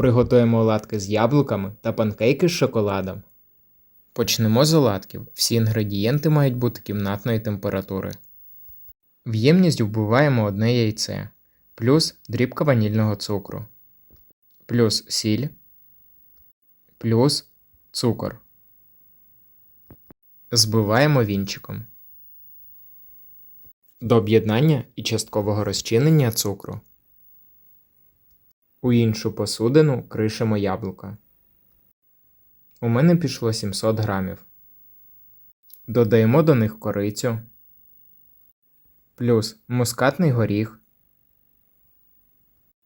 Приготуємо оладки з яблуками та панкейки з шоколадом. Почнемо з оладків. Всі інгредієнти мають бути кімнатної температури. В ємність вбиваємо одне яйце, плюс дрібка ванільного цукру, плюс сіль, плюс цукор. Збиваємо вінчиком. До об'єднання і часткового розчинення цукру. У іншу посудину кришимо яблука. У мене пішло 700 грамів. Додаємо до них корицю, плюс мускатний горіх,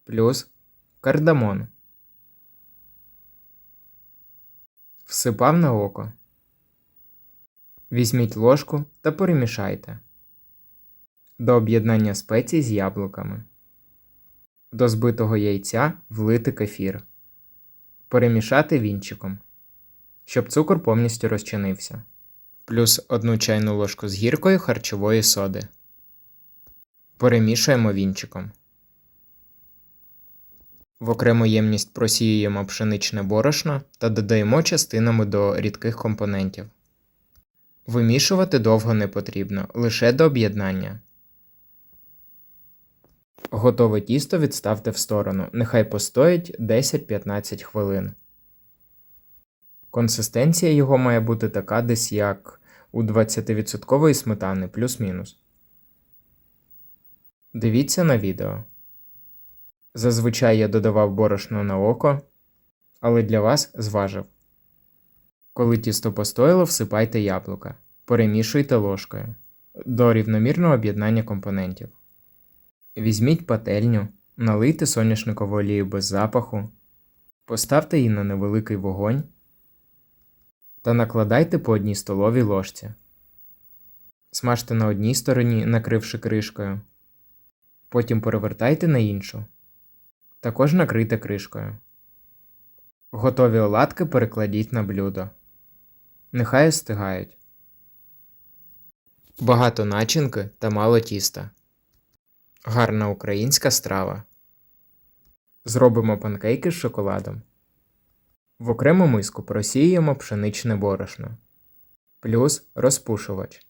плюс кардамон. Всипав на око. Візьміть ложку та перемішайте. До об'єднання спецій з яблуками. До збитого яйця влити кефір. Перемішати вінчиком, щоб цукор повністю розчинився. Плюс 1 чайну ложку з гіркою харчової соди. Перемішуємо вінчиком. В окрему ємність просіюємо пшеничне борошно та додаємо частинами до рідких компонентів. Вимішувати довго не потрібно, лише до об'єднання. Готове тісто відставте в сторону, нехай постоїть 10-15 хвилин. Консистенція його має бути така десь як у 20% сметани плюс-мінус. Дивіться на відео. Зазвичай я додавав борошно на око, але для вас зважив. Коли тісто постояло, всипайте яблука. Перемішуйте ложкою до рівномірного об'єднання компонентів. Візьміть пательню, налийте соняшникову олію без запаху, поставте її на невеликий вогонь та накладайте по одній столовій ложці. Смажте на одній стороні, накривши кришкою. Потім перевертайте на іншу. Також накрийте кришкою. Готові оладки перекладіть на блюдо. Нехай остигають. Багато начинки та мало тіста. Гарна українська страва. Зробимо панкейки з шоколадом. В окрему миску просіємо пшеничне борошно. Плюс розпушувач.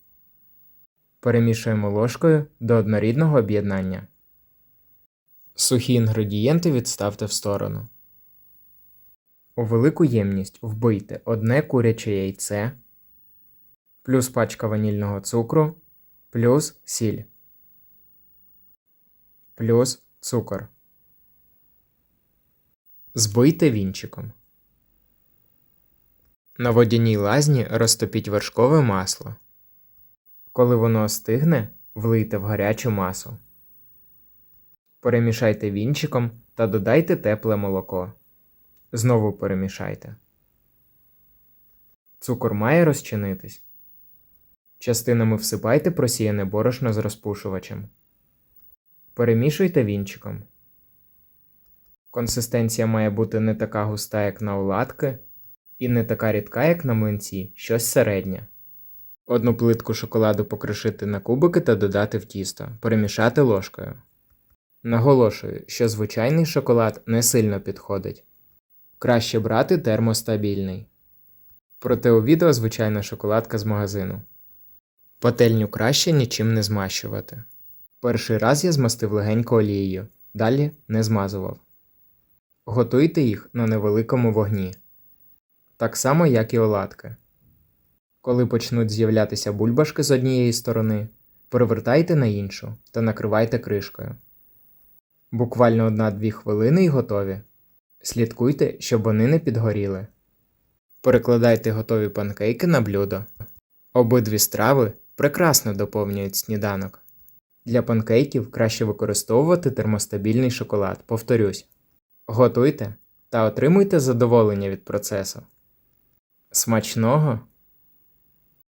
Перемішуємо ложкою до однорідного об'єднання. Сухі інгредієнти відставте в сторону. У велику ємність вбийте одне куряче яйце, плюс пачка ванільного цукру, плюс сіль, плюс цукор. Збийте вінчиком. На водяній лазні розтопіть вершкове масло. Коли воно остигне, влийте в гарячу масу. Перемішайте вінчиком та додайте тепле молоко. Знову перемішайте. Цукор має розчинитись. Частинами всипайте просіяне борошно з розпушувачем. Перемішуйте вінчиком. Консистенція має бути не така густа, як на оладки, і не така рідка, як на млинці, щось середнє. Одну плитку шоколаду покришити на кубики та додати в тісто, перемішати ложкою. Наголошую, що звичайний шоколад не сильно підходить. Краще брати термостабільний. Проте у відео звичайна шоколадка з магазину. Пательню краще нічим не змащувати. Перший раз я змастив легенько олією, далі не змазував. Готуйте їх на невеликому вогні. Так само, як і оладки. Коли почнуть з'являтися бульбашки з однієї сторони, перевертайте на іншу та накривайте кришкою. Буквально 1-2 хвилини і готові. Слідкуйте, щоб вони не підгоріли. Перекладайте готові панкейки на блюдо. Обидві страви прекрасно доповнюють сніданок. Для панкейків краще використовувати термостабільний шоколад. Повторюсь. Готуйте та отримуйте задоволення від процесу. Смачного!